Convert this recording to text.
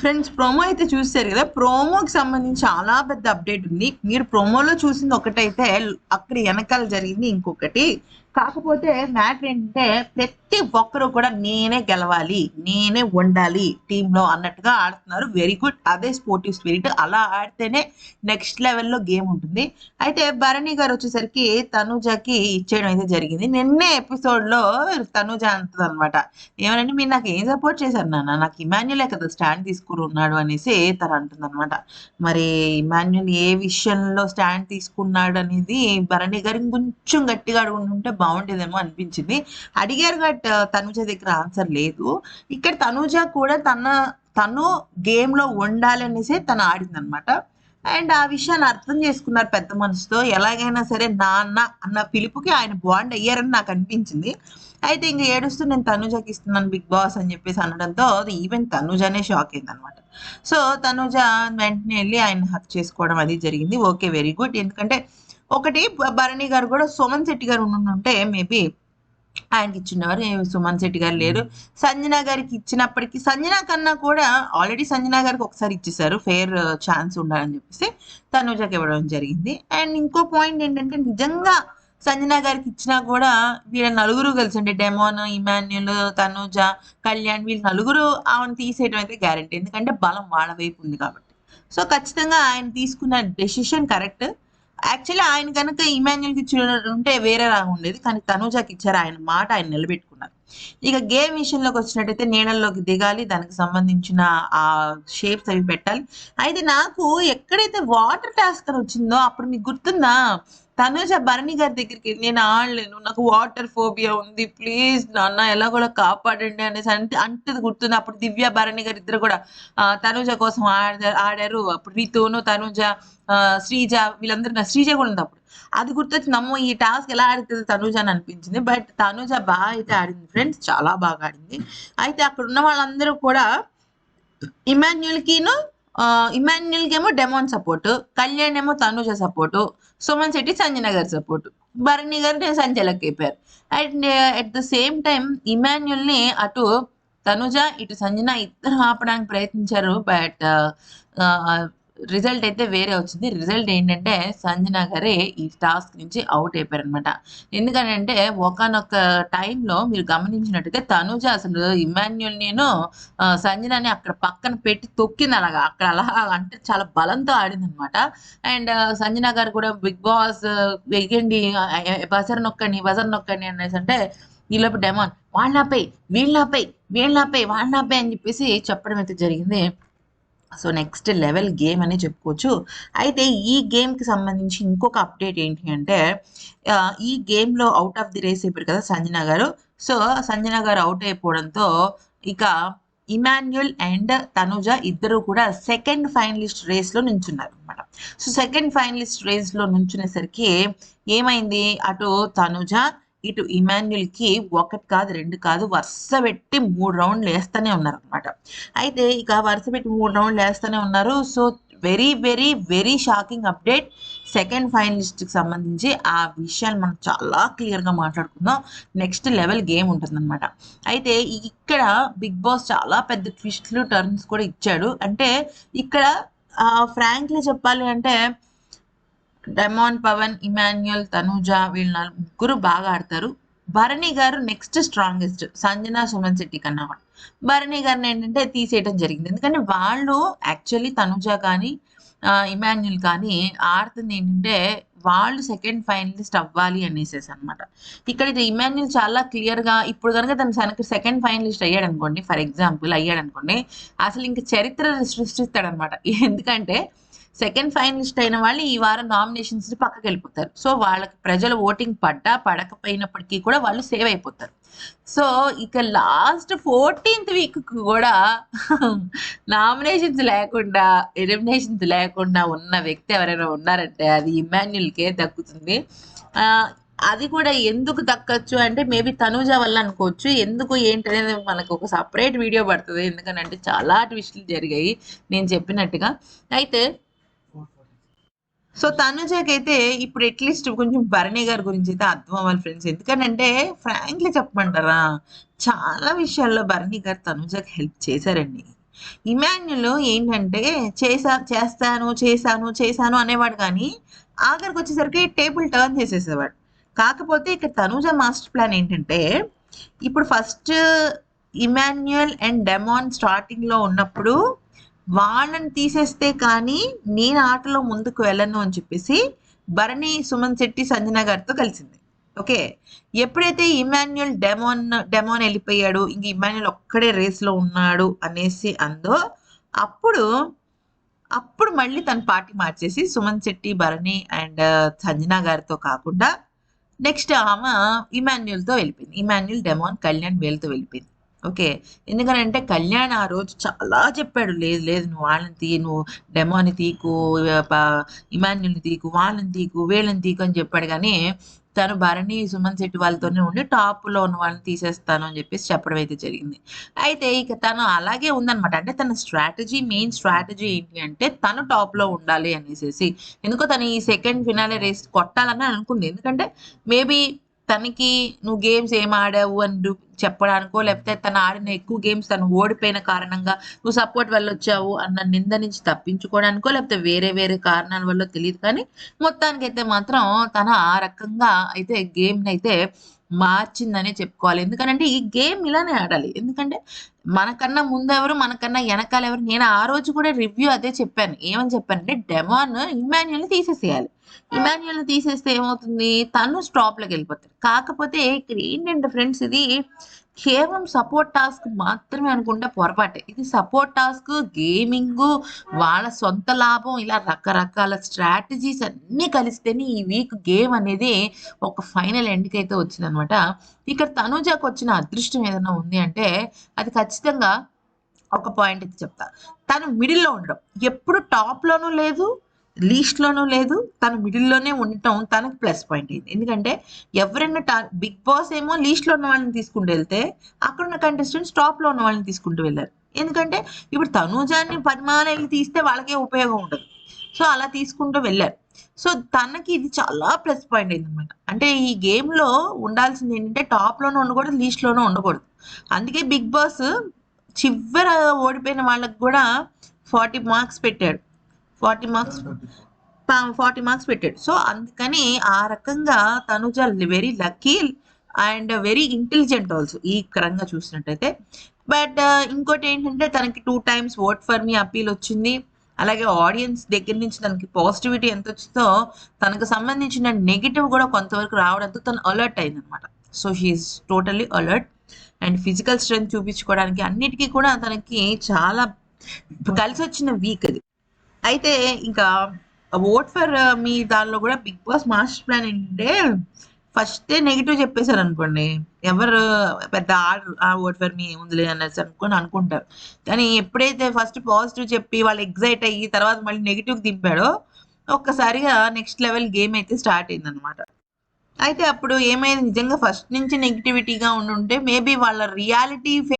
Friends promo అయితే చూసారు కదా. ప్రోమోకి సంబంధించి చాలా పెద్ద అప్డేట్ ఉంది. మీరు ప్రోమోలో చూసింది ఒకటైతే అక్కడ వెనకాల జరిగింది ఇంకొకటి. కాకపోతే మ్యాటర్ ఏంటంటే ప్రతి ఒక్కరు కూడా నేనే గెలవాలి నేనే ఉండాలి టీంలో అన్నట్టుగా ఆడుతున్నారు. వెరీ గుడ్ అదే స్పోర్టివ్ స్పిరిట్ అలా ఆడితేనే నెక్స్ట్ లెవెల్లో గేమ్ ఉంటుంది. అయితే భరణి గారు వచ్చేసరికి తనుజకి ఇచ్చేయడం అయితే జరిగింది. నిన్నే ఎపిసోడ్లో తనుజ అంటది అనమాట ఏమనంటే మీరు నాకు ఏం సపోర్ట్ చేశారు నాన్న? నాకు ఇమాన్యులే కదా స్టాండ్ తీసుకుని ఉన్నాడు అనేసి తను అంటుందన్నమాట. మరి ఇమాన్యుల్ ఏ విషయంలో స్టాండ్ తీసుకున్నాడు అనేది భరణి గారిని కొంచెం గట్టిగా అడుగుంటుంటే బాగుండేదేమో అనిపించింది. అడిగారు బట్ తనుజ దగ్గర ఆన్సర్ లేదు. ఇక్కడ తనుజ కూడా తన తను గేమ్లో తను ఆడింది అనమాట అండ్ ఆ విషయాన్ని అర్థం చేసుకున్నారు పెద్ద మనసుతో. ఎలాగైనా సరే నాన్న అన్న పిలుపుకి ఆయన బాండ్ అయ్యారని నాకు అనిపించింది. అయితే ఇంక ఏడుస్తూ నేను తనుజకి ఇస్తున్నాను బిగ్ బాస్ అని చెప్పేసి అనడంతో ఈవెన్ తనుజనే షాక్ అయింది అనమాట సో తనుజ వెంటనే వెళ్ళి ఆయన హక్ చేసుకోవడం అది జరిగింది. Okay very good. ఎందుకంటే ఒకటి భరణి గారు కూడా సుమన్ శెట్టి గారు ఉంటే మేబీ ఆయనకి ఇచ్చినవారు సుమన్ శెట్టి గారు లేరు. సంజన గారికి ఇచ్చినప్పటికీ సంజన కన్నా కూడా ఆల్రెడీ సంజన గారికి ఒకసారి ఇచ్చేసారు ఫెయిర్ ఛాన్స్ ఉండాలని చెప్పేసి తనుజకి ఇవ్వడం జరిగింది. అండ్ ఇంకో పాయింట్ ఏంటంటే నిజంగా సంజన గారికి ఇచ్చినా కూడా వీళ్ళ నలుగురు కలిసి అంటే డెమోన్ ఇమాన్యుల్ తనుజ కళ్యాణ్ వీళ్ళ నలుగురు ఆమెను తీసేయడం అయితే గ్యారంటీ ఎందుకంటే బలం వాళ్ళ వైపు ఉంది కాబట్టి. సో ఖచ్చితంగా ఆయన తీసుకున్న డెసిషన్ కరెక్ట్ యాక్చువల్లీ ఆయన కనుక ఇమాన్యుల్కి ఉంటే వేరే రాగా ఉండేది. కానీ తనుజాకి ఇచ్చారు ఆయన మాట ఆయన నిలబెట్టుకున్నారు. ఇక గేమ్ విషయంలోకి వచ్చినట్టయితే నీళ్ళల్లోకి దిగాలి. దానికి సంబంధించిన ఆ షేప్స్ అవి పెట్టాలి. అయితే నాకు ఎక్కడైతే వాటర్ టాస్క్ వచ్చిందో అప్పుడు మీకు గుర్తుందా? తనుజ భరణి గారి దగ్గరికి నేను ఆడలేను నాకు వాటర్ ఫోబియా ఉంది ప్లీజ్ నాన్న ఎలా కూడా కాపాడండి అనేసి అంటే అంటది గుర్తుంది. అప్పుడు దివ్య భరణి గారు ఇద్దరు కూడా ఆ, తనుజ కోసం ఆడారు ఆడారు. అప్పుడు రీతును తనుజ శ్రీజ వీళ్ళందరూ నా శ్రీజ కూడా ఉంది అప్పుడు. అది గుర్తొచ్చి నమ్మో ఈ టాస్క్ ఎలా ఆడుతుంది తనుజ? అని అనిపించింది. బట్ తనుజ బాగా అయితే ఆడింది ఫ్రెండ్స్ చాలా బాగా ఆడింది. అయితే అక్కడ ఉన్న వాళ్ళందరూ కూడా ఇమాన్యుల్కిను ఇమాన్యుల్కి ఏమో డెమోన్ సపోర్ట్ కళ్యాణ్ ఏమో తనుజ సపోర్టు సుమన్ శెట్టి సంజన గారి సపోర్ట్ భరణి గారు నేను అయిపోయారు. And at the same time ఇమాన్యుల్ని అటు తనుజ ఇటు సంజన ఇద్దరు ఆపడానికి ప్రయత్నించారు బట్ రిజల్ట్ అయితే వేరే వచ్చింది. రిజల్ట్ ఏంటంటే సంజన గారే ఈ టాస్క్ నుంచి అవుట్ అయిపోయారు అనమాట ఎందుకంటే ఒకనొక టైంలో మీరు గమనించినట్టుగా తనుజ అసలు ఇమాన్యుల్ నేను సంజనని అక్కడ పక్కన పెట్టి తొక్కింది అలాగా. అక్కడ అలా అంటే చాలా బలంతో ఆడింది అనమాట అండ్ సంజన గారు కూడా బిగ్ బాస్ వెయ్యండి బజర్ నొక్కండి బజర్ నొక్కండి అనేసి అంటే ఈలోపు డెమాన్ వాళ్ళపై వీళ్ళపై వీళ్ళపై వాళ్ళపై అని చెప్పేసి చెప్పడం అయితే జరిగింది. సో నెక్స్ట్ లెవెల్ గేమ్ అని చెప్పుకోవచ్చు. అయితే ఈ గేమ్కి సంబంధించి ఇంకొక అప్డేట్ ఏంటి అంటే ఈ గేమ్లో అవుట్ ఆఫ్ ది రేస్ అయిపోయారు కదా సంజన గారు. సో సంజన గారు అవుట్ అయిపోవడంతో ఇక ఇమాన్యుల్ అండ్ తనుజ ఇద్దరు కూడా సెకండ్ ఫైనలిస్ట్ రేస్లో నించున్నారు అనమాట సో సెకండ్ ఫైనలిస్ట్ రేస్లో నుంచునేసరికి ఏమైంది? అటు తనుజ ఇటు ఇమాన్యుల్కి ఒకటి కాదు రెండు కాదు వరుస పెట్టి మూడు రౌండ్లు వేస్తూనే ఉన్నారు అనమాట అయితే ఇక వరుస పెట్టి మూడు రౌండ్లు వేస్తూనే ఉన్నారు. So very very very shocking update. Second ఫైనలిస్ట్కి సంబంధించి ఆ విషయాలు మనం చాలా క్లియర్గా మాట్లాడుకుందాం. నెక్స్ట్ లెవెల్ గేమ్ ఉంటుందన్నమాట. అయితే ఇక్కడ బిగ్ బాస్ చాలా పెద్ద ట్విస్ట్లు టర్న్స్ కూడా ఇచ్చాడు. అంటే ఇక్కడ ఫ్రాంక్లీ చెప్పాలి అంటే డెమాన్ పవన్ ఇమాన్యుయల్ తనూజ వీళ్ళ ముగ్గురు బాగా ఆడతారు. భరణి గారు నెక్స్ట్ స్ట్రాంగెస్ట్ సంజన సుమన్ శెట్టి కన్నా కూడా భరణి గారిని ఏంటంటే తీసేయడం జరిగింది. ఎందుకంటే వాళ్ళు యాక్చువల్లీ తనుజ కానీ ఇమాన్యుల్ కానీ ఆడుతుంది ఏంటంటే వాళ్ళు సెకండ్ ఫైనలిస్ట్ అవ్వాలి అనేసేసి అనమాట ఇక్కడ ఇది ఇమాన్యుల్ చాలా క్లియర్గా ఇప్పుడు కనుక తను సెకండ్ ఫైనలిస్ట్ అయ్యాడు అనుకోండి ఫర్ ఎగ్జాంపుల్ అయ్యాడు అనుకోండి అసలు ఇంక చరిత్ర సృష్టిస్తాడనమాట ఎందుకంటే సెకండ్ ఫైనలిస్ట్ అయిన వాళ్ళు ఈ వారం నామినేషన్స్ పక్కకి వెళ్ళిపోతారు. సో వాళ్ళకి ప్రజలు ఓటింగ్ పడ్డా పడకపోయినప్పటికీ కూడా వాళ్ళు సేవ్ అయిపోతారు. సో ఇక లాస్ట్ ఫోర్టీన్త్ వీక్ కూడా నామినేషన్స్ లేకుండా ఎలిమినేషన్స్ లేకుండా ఉన్న వ్యక్తి ఎవరైనా ఉన్నారంటే అది ఇమాన్యుల్కే దక్కుతుంది. అది కూడా ఎందుకు దక్కచ్చు అంటే మేబీ తనూజ వల్ల అనుకోవచ్చు. ఎందుకు ఏంటనేది మనకు ఒక సపరేట్ వీడియో పడుతుంది. ఎందుకనంటే చాలా ట్విస్టులు జరిగాయి నేను చెప్పినట్టుగా. అయితే సో తనుజకైతే అయితే ఇప్పుడు అట్లీస్ట్ కొంచెం భరణి గారి గురించి అయితే అర్థం అవ్వాలి ఫ్రెండ్స్. ఎందుకంటే ఫ్రాంక్లీ చెప్పమంటారా? చాలా విషయాల్లో భరణి గారు తనుజకి హెల్ప్ చేశారండి. ఇమాన్యుల్ ఏంటంటే చేసా చేస్తాను చేశాను చేశాను అనేవాడు కానీ ఆఖరికి వచ్చేసరికి టేబుల్ టర్న్ చేసేసేవాడు. కాకపోతే ఇక్కడ తనుజ మాస్టర్ ప్లాన్ ఏంటంటే ఇప్పుడు ఫస్ట్ ఇమాన్యుయల్ అండ్ డెమాన్ స్టార్టింగ్లో ఉన్నప్పుడు వాళ్ళని తీసేస్తే కానీ నేను ఆటలో ముందుకు వెళ్ళను అని చెప్పేసి భరణి సుమన్ శెట్టి సంజన గారితో కలిసింది. ఓకే? ఎప్పుడైతే ఇమాన్యుయల్ డెమోన్ డెమోన్ వెళ్ళిపోయాడు ఇంక ఇమాన్యుయల్ ఒక్కడే రేస్లో ఉన్నాడు అనేసి అందో అప్పుడు అప్పుడు మళ్ళీ తన పార్టీ మార్చేసి సుమన్ శెట్టి భరణి అండ్ సంజన గారితో కాకుండా నెక్స్ట్ ఆమె ఇమాన్యుయల్తో వెళ్ళిపోయింది. ఇమాన్యుల్ డెమోన్ కళ్యాణ్ వీళ్ళతో వెళ్ళిపోయింది. ఓకే. ఎందుకనంటే కళ్యాణ్ ఆ రోజు చాలా చెప్పాడు లేదు లేదు నువ్వు వాళ్ళని తీ నువ్వు డెమోని తీకు ఇమాన్యుల్ని తీకు వాళ్ళని తీకు వీళ్ళని తీకు అని చెప్పాడు. కానీ తను భరణి సుమన్ శెట్టి వాళ్ళతోనే ఉండి టాప్లో ఉన్న వాళ్ళని తీసేస్తాను అని చెప్పేసి చెప్పడం అయితే జరిగింది. అయితే ఇక తను అలాగే ఉందన్నమాట. అంటే తన స్ట్రాటజీ మెయిన్ స్ట్రాటజీ ఏంటి అంటే తను టాప్లో ఉండాలి అనేసి ఎందుకో తను ఈ సెకండ్ ఫినాలే రేస్ కొట్టాలని అనుకుంది. ఎందుకంటే మేబీ తనకి నువ్వు గేమ్స్ ఏం ఆడావు అని చెప్పడానికో లేకపోతే తను ఆడిన ఎక్కువ గేమ్స్ తను ఓడిపోయిన కారణంగా నువ్వు సపోర్ట్ వల్ల వచ్చావు అన్న నింద నుంచి తప్పించుకోవడానికో లేకపోతే వేరే వేరే కారణాల వల్ల తెలియదు కానీ మొత్తానికైతే మాత్రం తన ఆ రకంగా అయితే గేమ్ని అయితే మార్చిందనే చెప్పుకోవాలి. ఎందుకంటే ఈ గేమ్ ఇలానే ఆడాలి. ఎందుకంటే మనకన్నా ముందెవరు మనకన్నా వెనకాల ఎవరు నేను ఆ రోజు కూడా రివ్యూ అదే చెప్పాను. ఏమని చెప్పానంటే డెమాన్ ఇమాన్యుల్ని తీసేసేయాలి. ఇమాన్యుల్ని తీసేస్తే ఏమవుతుంది? తను స్టాప్లోకి వెళ్ళిపోతాడు. కాకపోతే ఇక్కడ ఏంటంటే ఫ్రెండ్స్ ఇది కేవలం సపోర్ట్ టాస్క్ మాత్రమే అనుకుంటే పొరపాటే. ఇది సపోర్ట్ టాస్క్ గేమింగ్ వాళ్ళ సొంత లాభం ఇలా రకరకాల స్ట్రాటజీస్ అన్నీ కలిస్తేనే ఈ వీక్ గేమ్ అనేది ఒక ఫైనల్ ఎండ్కి అయితే వచ్చిందనమాట. ఇక్కడ తనుజాకు వచ్చిన అదృష్టం ఏదైనా ఉంది అంటే అది ఖచ్చితంగా ఒక పాయింట్ అయితే చెప్తా. తను మిడిల్లో ఉండడం. ఎప్పుడు టాప్లోనూ లేదు లీస్ట్లోనూ లేదు తను మిడిల్లోనే ఉండటం తనకు ప్లస్ పాయింట్ అయింది. ఎందుకంటే ఎవరైనా టా బిగ్ బాస్ ఏమో లీస్ట్లో ఉన్న వాళ్ళని తీసుకుంటూ వెళ్తే అక్కడ ఉన్న కంటెస్టెంట్స్ టాప్లో ఉన్న వాళ్ళని తీసుకుంటూ వెళ్ళారు. ఎందుకంటే ఇప్పుడు తనూజాన్ని పరిమాణం వెళ్ళి తీస్తే వాళ్ళకే ఉపయోగం ఉండదు. సో అలా తీసుకుంటూ వెళ్ళారు. సో తనకి ఇది చాలా ప్లస్ పాయింట్ అయింది అనమాట అంటే ఈ గేమ్లో ఉండాల్సింది ఏంటంటే టాప్లోనూ ఉండకూడదు లీస్ట్లోనూ ఉండకూడదు. అందుకే బిగ్ బాస్ చివర ఓడిపోయిన వాళ్ళకి కూడా ఫార్టీ మార్క్స్ పెట్టాడు. ఫార్టీ మార్క్స్ ఫార్టీ మార్క్స్ పెట్టాడు. సో అందుకని ఆ రకంగా Tanuja very lucky and very intelligent also ఈ పరంగా చూసినట్టయితే. బట్ ఇంకోటి ఏంటంటే తనకి two times vote for me appeal వచ్చింది. అలాగే ఆడియన్స్ దగ్గర నుంచి తనకి పాజిటివిటీ ఎంత వచ్చిందో తనకు సంబంధించిన నెగిటివ్ కూడా కొంతవరకు రావడంతో తను అలర్ట్ అయింది అనమాట so she is totally alert and physical strength చూపించుకోవడానికి అన్నిటికీ కూడా తనకి చాలా కలిసి వచ్చిన వీక్ అది. అయితే ఇంకా ఓట్ ఫర్ uh, మీ దానిలో కూడా బిగ్ బాస్ మాస్టర్ ప్లాన్ ఏంటంటే ఫస్ట్ నెగిటివ్ చెప్పేశారు అనుకోండి. ఎవరు uh, పెద్ద ఆర్డర్ ఆ ఓట్ ఫర్ మీ ఏముందిలే అనేసి అనుకొని అనుకుంటారు. కానీ ఎప్పుడైతే ఫస్ట్ పాజిటివ్ చెప్పి వాళ్ళు ఎగ్జైట్ అయ్యి తర్వాత మళ్ళీ నెగిటివ్ దింపాడో ఒక్కసారిగా నెక్స్ట్ లెవెల్ గేమ్ అయితే స్టార్ట్ అయింది అనమాట అయితే అప్పుడు ఏమైంది? నిజంగా ఫస్ట్ నుంచి నెగిటివిటీగా ఉండుంటే మేబీ వాళ్ళ రియాలిటీ